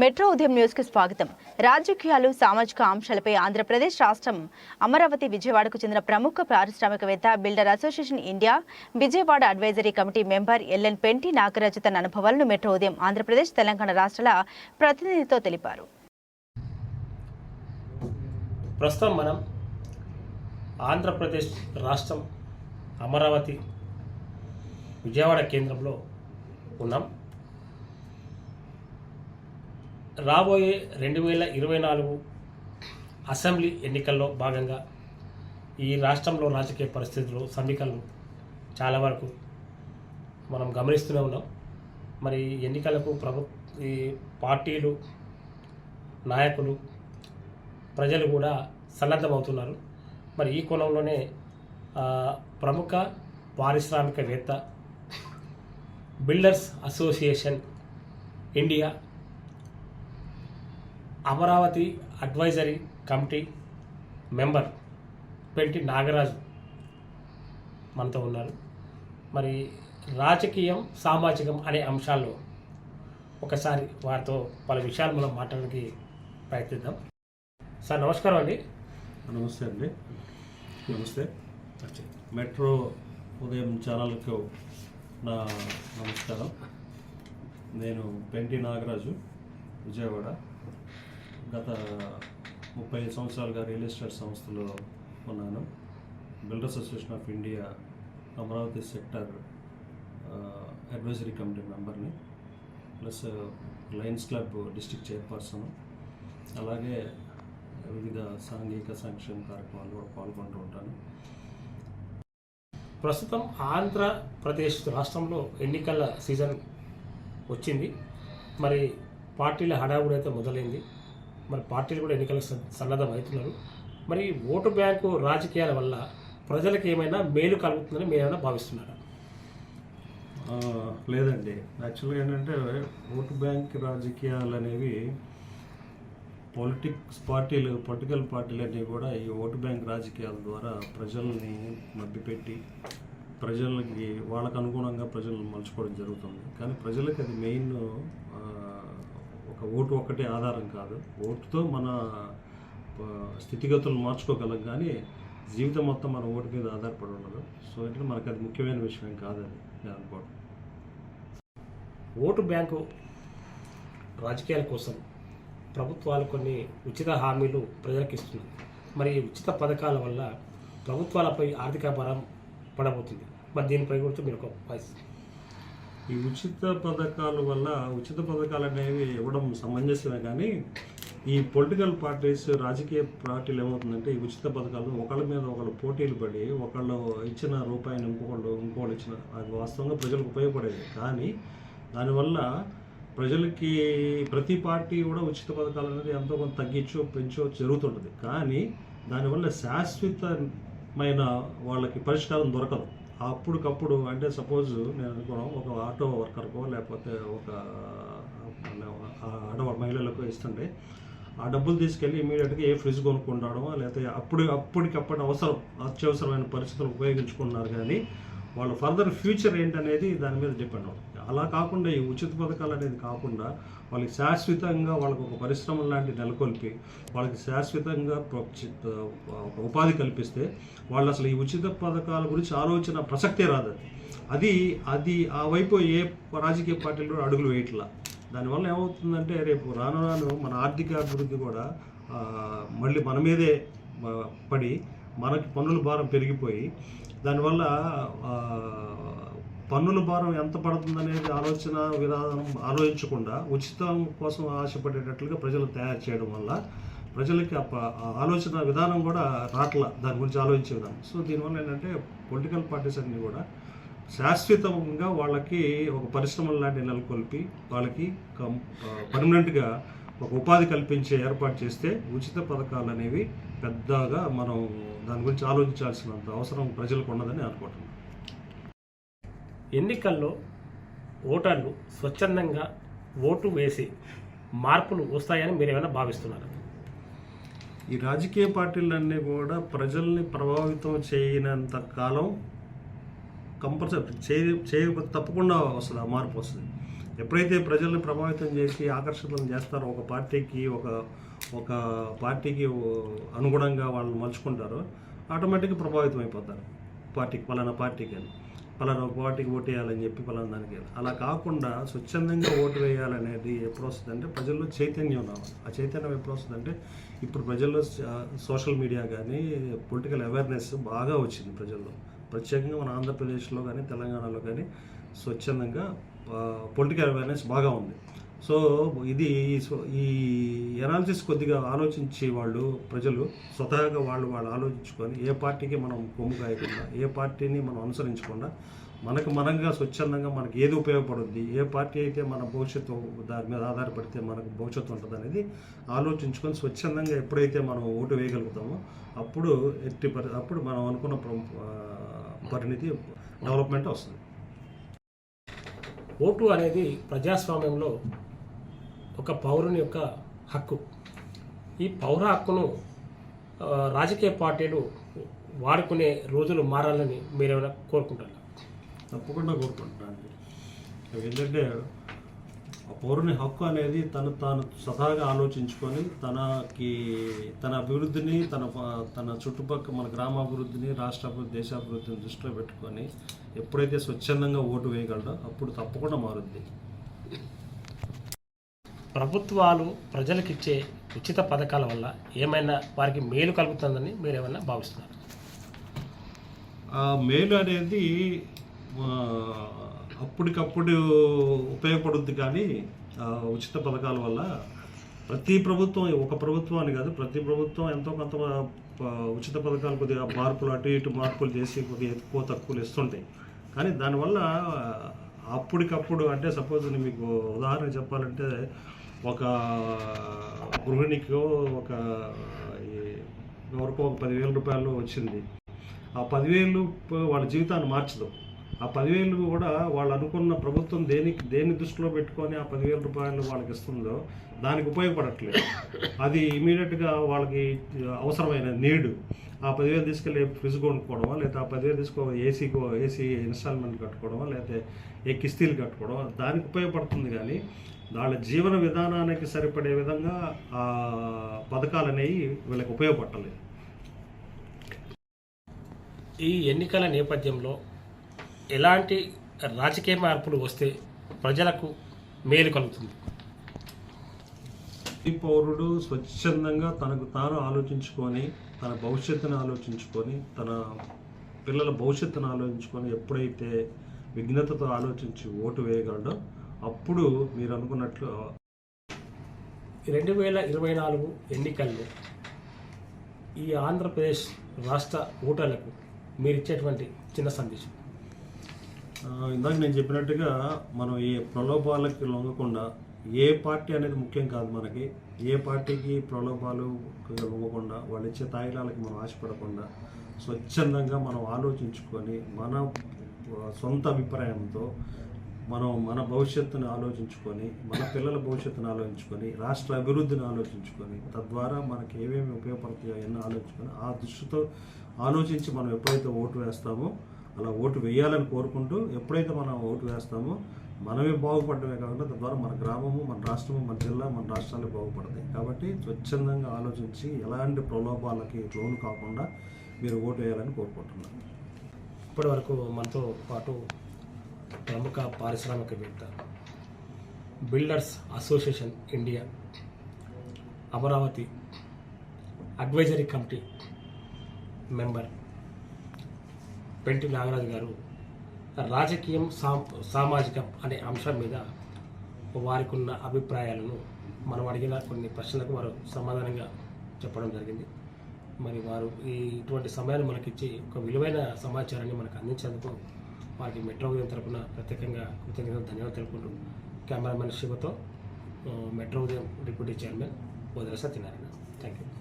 Metro ఉదయం news స్వాగతం. రాజకీయాలు సామాజిక అంశాలపై ఆంధ్రప్రదేశ్ రాష్ట్రం అమరావతి విజయవాడకు చెందిన ప్రముఖ పారిశ్రామికవేత్త builder association India Vijayawada advisory committee member LN Penti Nagaraju తన అనుభవాలను మెట్రో ఉదయం ఆంధ్రప్రదేశ్ తెలంగాణ రాష్ట్రాల ప్రతినిధితో తెలిపారు. ప్రస్తుతం మనం ఆంధ్రప్రదేశ్ రాష్ట్రం అమరావతి విజయవాడ కేంద్రంలో ఉన్నాం. రాబోయే రెండు వేల ఇరవై నాలుగు అసెంబ్లీ ఎన్నికల్లో భాగంగా ఈ రాష్ట్రంలో రాజకీయ పరిస్థితులు సమీకరణలు చాలా వరకు మనం గమనిస్తూనే ఉన్నాం. మరి ఈ ఎన్నికలకు ప్రభు ఈ పార్టీలు నాయకులు ప్రజలు కూడా సన్నద్ధమవుతున్నారు. మరి ఈ కోణంలోనే ప్రముఖ పారిశ్రామికవేత్త builders association India Amaravati advisory committee member Penti Nagaraju మనతో ఉన్నారు. మరి రాజకీయం సామాజికం అనే అంశాల్లో ఒకసారి వారితో పలు విషయాలు మనం మాట్లాడడానికి ప్రయత్నిద్దాం. సార్ నమస్కారం అండి. నమస్తే అండి. నమస్తే. మెట్రో ఉదయం ఛానల్కు నా నమస్కారం. నేను పెంటి నాగరాజు విజయవాడ. గత ముప్పై ఐదు సంవత్సరాలుగా రియల్ ఎస్టేట్ సంస్థలో ఉన్నాను. Builders association of India Amaravati sector advisory committee మెంబర్ని plus lions club district chairperson అలాగే వివిధ సాంఘిక సంక్షేమ కార్యక్రమాలు కూడా పాల్గొంటూ ఉంటాను. ప్రస్తుతం ఆంధ్రప్రదేశ్ రాష్ట్రంలో ఎన్నికల సీజన్ వచ్చింది. మరి పార్టీల హడావుడి అయితే మొదలైంది. మరి పార్టీలు కూడా ఎన్నికలకు స- సన్నద్ధం అవుతున్నారు. మరి ఓటు బ్యాంకు రాజకీయాల వల్ల ప్రజలకు ఏమైనా మేలు కలుగుతుందని మీరు ఏమైనా భావిస్తున్నారా? లేదండి. యాక్చువల్గా ఏంటంటే ఓటు బ్యాంక్ రాజకీయాలు అనేవి పొలిటిక్స్ పార్టీలు పొలిటికల్ పార్టీలు కూడా ఈ ఓటు బ్యాంక్ రాజకీయాల ద్వారా ప్రజల్ని మభ్యపెట్టి ప్రజలకి వాళ్ళకు అనుగుణంగా ప్రజలను మలుచుకోవడం జరుగుతుంది. కానీ ప్రజలకు అది మెయిన్ ఓటు ఒక్కటే ఆధారం కాదు. ఓటుతో మన స్థితిగతులు స్థితిగతులను మార్చుకోగలం కానీ జీవితం మొత్తం మన ఓటు మీద ఆధారపడి ఉండదు. సో ఇట్లా మనకు అది ముఖ్యమైన విషయం కాదని నేను అనుకోవడం. ఓటు బ్యాంకు రాజకీయాల కోసం ప్రభుత్వాలు కొన్ని ఉచిత హామీలు ప్రజలకు ఇస్తున్నాయి. మరి ఈ ఉచిత పథకాల వల్ల ప్రభుత్వాలపై ఆర్థిక భారం పడబోతుంది. మరి దీనిపై గురించి మీరు ఒక వాయిస్ ఈ ఉచిత పథకాల వల్ల ఉచిత పథకాలు అనేవి ఇవ్వడం సమంజసమే కానీ ఈ పొలిటికల్ పార్టీస్ రాజకీయ పార్టీలు ఏమవుతుందంటే ఈ ఉచిత పథకాలు ఒకళ్ళ మీద ఒకళ్ళు పోటీలు పడి ఒకళ్ళు ఇచ్చిన రూపాయిని ఇంకొకళ్ళు ఇంకొకళ్ళు ఇచ్చిన అది వాస్తవంగా ప్రజలకు ఉపయోగపడేది. కానీ దానివల్ల ప్రజలకి ప్రతి పార్టీ కూడా ఉచిత పథకాలు అనేది ఎంతో కొంత తగ్గించో పెంచో జరుగుతుంటుంది. కానీ దానివల్ల శాశ్వతమైన వాళ్ళకి పరిష్కారం దొరకదు. అప్పటికప్పుడు అంటే సపోజ్ నేను అనుకోవడం ఒక ఆటో వర్కర్కో లేకపోతే ఒక ఆడవ మహిళలకు ఇస్తుంటే ఆ డబ్బులు తీసుకెళ్ళి ఇమీడియట్గా ఏ ఫ్రిడ్జ్ కొనుక్కుంటాడో లేకపోతే అప్పుడు అప్పటికప్పుడు అవసరం అత్యవసరమైన పరిస్థితులు ఉపయోగించుకున్నారు కానీ వాళ్ళు ఫర్దర్ ఫ్యూచర్ ఏంటనేది దాని మీద డిపెండ్ అవుతుంది. అలా కాకుండా ఈ ఉచిత పథకాలు అనేది కాకుండా వాళ్ళకి శాశ్వతంగా వాళ్ళకు ఒక పరిశ్రమ లాంటి నెలకొల్పి వాళ్ళకి శాశ్వతంగా ఉపాధి కల్పిస్తే వాళ్ళు అసలు ఈ ఉచిత పథకాల గురించి ఆలోచన ప్రసక్తే రాదు అది అది ఆ వైపు ఏ రాజకీయ పార్టీలు అడుగులు వేయట్లా. దానివల్ల ఏమవుతుందంటే రేపు రాను రాను మన ఆర్థిక అభివృద్ధి కూడా మళ్ళీ మన మీదే పడి మనకి పన్నుల భారం పెరిగిపోయి దానివల్ల పన్నుల భారం ఎంత పడుతుందనేది ఆలోచన విధానం ఆలోచించకుండా ఉచితం కోసం ఆశపడేటట్లుగా ప్రజలు తయారు చేయడం వల్ల ప్రజలకి ఆ ఆలోచన విధానం కూడా రాట్ల దాని గురించి ఆలోచించే విధానం. సో దీనివల్ల ఏంటంటే పొలిటికల్ పార్టీస్ అన్నీ కూడా శాశ్వతంగా వాళ్ళకి ఒక పరిశ్రమల లాంటి నెలకొల్పి వాళ్ళకి కం పర్మనెంట్గా ఒక ఉపాధి కల్పించే ఏర్పాటు చేస్తే ఉచిత పథకాలు అనేవి పెద్దగా మనం దాని గురించి ఆలోచించాల్సినంత అవసరం ప్రజలకు ఉండదని అనుకుంటున్నాను ఎన్నికల్లో ఓటర్లు స్వచ్ఛందంగా ఓటు వేసి మార్పులు వస్తాయని మీరు ఏమైనా భావిస్తున్నారు? ఈ రాజకీయ పార్టీలన్నీ కూడా ప్రజల్ని ప్రభావితం చేయనంత కాలం కంపల్సరీ చేయ చేయకపోతే తప్పకుండా వస్తుంది ఆ మార్పు వస్తుంది. ఎప్పుడైతే ప్రజల్ని ప్రభావితం చేసి ఆకర్షితం చేస్తారో ఒక పార్టీకి ఒక ఒక పార్టీకి అనుగుణంగా వాళ్ళు మలుచుకుంటారో ఆటోమేటిక్గా ప్రభావితం అయిపోతారు పార్టీకి పలానా పార్టీకి అని. పలానా ఒక పార్టీకి ఓటు వేయాలని చెప్పి పలానా దానికి అలా కాకుండా స్వచ్ఛందంగా ఓటు వేయాలనేది ఎప్పుడు వస్తుందంటే ప్రజల్లో చైతన్యం రావాలి. ఆ చైతన్యం ఎప్పుడు వస్తుందంటే ఇప్పుడు ప్రజల్లో సోషల్ మీడియా కానీ పొలిటికల్ అవేర్నెస్ బాగా వచ్చింది ప్రజల్లో. ప్రత్యేకంగా మన ఆంధ్రప్రదేశ్లో కానీ తెలంగాణలో కానీ స్వచ్ఛందంగా పొలిటికల్ అవేర్నెస్ బాగా ఉంది. సో ఇది ఈ ఎనాలిసిస్ కొద్దిగా ఆలోచించే వాళ్ళు ప్రజలు స్వతహాగా వాళ్ళు వాళ్ళు ఆలోచించుకొని ఏ పార్టీకి మనం కొమ్ము కాయకుండా ఏ పార్టీని మనం అనుసరించకుండా మనకు మనంగా స్వచ్ఛందంగా మనకి ఏది ఉపయోగపడుద్ది ఏ పార్టీ అయితే మన భవిష్యత్తు దాని మీద ఆధారపడితే మనకు భవిష్యత్తు ఉంటుంది అనేది ఆలోచించుకొని స్వచ్ఛందంగా ఎప్పుడైతే మనం ఓటు వేయగలుగుతామో అప్పుడు ఎట్టి పరి అప్పుడు మనం అనుకున్న ప్ర- పరిణితి డెవలప్మెంట్ వస్తుంది. ఓటు అనేది ప్రజాస్వామ్యంలో ఒక పౌరుని యొక్క హక్కు. ఈ పౌర హక్కును రాజకీయ పార్టీలు వాడుకునే రోజులు మారాలని మీరేమైనా కోరుకుంటారు? తప్పకుండా కోరుకుంటున్నాను ఏంటంటే ఆ పౌరుని హక్కు అనేది తను తాను సదాగా ఆలోచించుకొని తనకి తన అభివృద్ధిని తన ప- తన చుట్టుపక్కల మన గ్రామాభివృద్ధిని రాష్ట్ర అభివృద్ధి దేశాభివృద్ధిని దృష్టిలో పెట్టుకొని ఎప్పుడైతే స్వచ్ఛందంగా ఓటు వేయగలడో అప్పుడు తప్పకుండా మారుద్ది. ప్రభుత్వాలు ప్రజలకిచ్చే ఉచిత పథకాల వల్ల ఏమైనా వారికి మేలు కలుగుతుందని మీరేమైనా భావిస్తున్నారు? మేలు అనేది అప్పటికప్పుడు ఉపయోగపడుద్ది కానీ ఉచిత పథకాల వల్ల ప్రతి ప్రభుత్వం ఒక ప్రభుత్వం అని కాదు ప్రతి ప్రభుత్వం ఎంతో కొంత ఉచిత పథకాలు కొద్దిగా మార్పులు అటు ఇటు మార్పులు చేసి కొద్దిగా ఎక్కువ తక్కువలు ఇస్తుంటాయి. కానీ దానివల్ల అప్పటికప్పుడు అంటే సపోజ్ మీకు ఉదాహరణ చెప్పాలంటే ఒక గృహిణికో ఒక ఈ- ఎవరికో ఒక పదివేల రూపాయలు వచ్చింది. ఆ పదివేలు వాళ్ళ జీవితాన్ని మార్చదు. ఆ పదివేలు కూడా వాళ్ళు అనుకున్న ప్రభుత్వం దేనికి దేని దృష్టిలో పెట్టుకొని ఆ పదివేల రూపాయలు వాళ్ళకి ఇస్తుందో దానికి ఉపయోగపడట్లేదు. అది ఇమీడియట్గా వాళ్ళకి అవసరమైన నీడు. ఆ పదివేలు తీసుకెళ్ళి ఫ్రిడ్జ్ కొనుక్కోవడమా లేదా ఆ పదివేలు తీసుకో ఏసీ ఏసీ ఇన్స్టాల్మెంట్ కట్టుకోవడమా లేకపోతే ఏ కిస్తీలు కట్టుకోవడం దానికి ఉపయోగపడుతుంది కానీ వాళ్ళ జీవన విధానానికి సరిపడే విధంగా ఆ పథకాలు అనేవి వీళ్ళకి ఉపయోగపడలేదు ఈ ఎన్నికల నేపథ్యంలో ఎలాంటి రాజకీయ మార్పులు వస్తే ప్రజలకు మేలు కలుగుతుంది? ఈ పౌరుడు స్వచ్ఛందంగా తనకు తాను ఆలోచించుకొని తన భవిష్యత్తును ఆలోచించుకొని తన పిల్లల భవిష్యత్తును ఆలోచించుకొని ఎప్పుడైతే విఘ్నతతో ఆలోచించి ఓటు వేయగలడో అప్పుడు మీరు అనుకున్నట్లు రెండు వేల ఇరవై నాలుగు ఎన్నికల్లో ఈ ఆంధ్రప్రదేశ్ రాష్ట్ర ఓటర్లకు మీరు ఇచ్చేటువంటి చిన్న సందేశం. ఇందాక నేను చెప్పినట్టుగా మనం ఏ ప్రలోభాలకి లొంగకుండా ఏ పార్టీ అనేది ముఖ్యం కాదు మనకి. ఏ పార్టీకి ప్రలోభాలు ఇవ్వకుండా వాళ్ళు ఇచ్చే తాయిలాలకి మనం ఆశపడకుండా స్వచ్ఛందంగా మనం ఆలోచించుకొని మన సొంత అభిప్రాయంతో మనం మన భవిష్యత్తును ఆలోచించుకొని మన పిల్లల భవిష్యత్తును ఆలోచించుకొని రాష్ట్ర అభివృద్ధిని ఆలోచించుకొని తద్వారా మనకి ఏమేమి ఉపయోగపడతాయో అవన్నీ ఆలోచించుకొని ఆ దృష్టితో ఆలోచించి మనం ఎప్పుడైతే ఓటు వేస్తామో అలా ఓటు వేయాలని కోరుకుంటూ ఎప్పుడైతే మనం ఓటు వేస్తామో మనమే బాగుపడమే కాకుండా తద్వారా మన గ్రామము మన రాష్ట్రము మన జిల్లా మన రాష్ట్రాలు బాగుపడతాయి. కాబట్టి స్వచ్ఛందంగా ఆలోచించి ఎలాంటి ప్రలోభాలకి లోను కాకుండా మీరు ఓటు వేయాలని కోరుకుంటున్నాను. ఇప్పటి వరకు మనతో పాటు ప్రముఖ పారిశ్రామికవేత్త builders association India Amaravati advisory committee member Penti Nagaraju garu రాజకీయం సా సామాజికం అనే అంశం మీద వారికి ఉన్న అభిప్రాయాలను మనం అడిగిన కొన్ని ప్రశ్నలకు వారు సమాధానంగా చెప్పడం జరిగింది. మరి వారు ఈ ఇటువంటి సమయాన్ని మనకిచ్చి ఒక విలువైన సమాచారాన్ని మనకు అందించేందుకు వారికి మెట్రో ఉదయం తరపున ప్రత్యేకంగా కృతజ్ఞతలు ధన్యవాదాలు తెలుపుకుంటూ కెమెరామెన్ శివతో మెట్రో ఉదయం డిప్యూటీ చైర్మన్ వదిలేసా సత్యనారాయణ. Thank you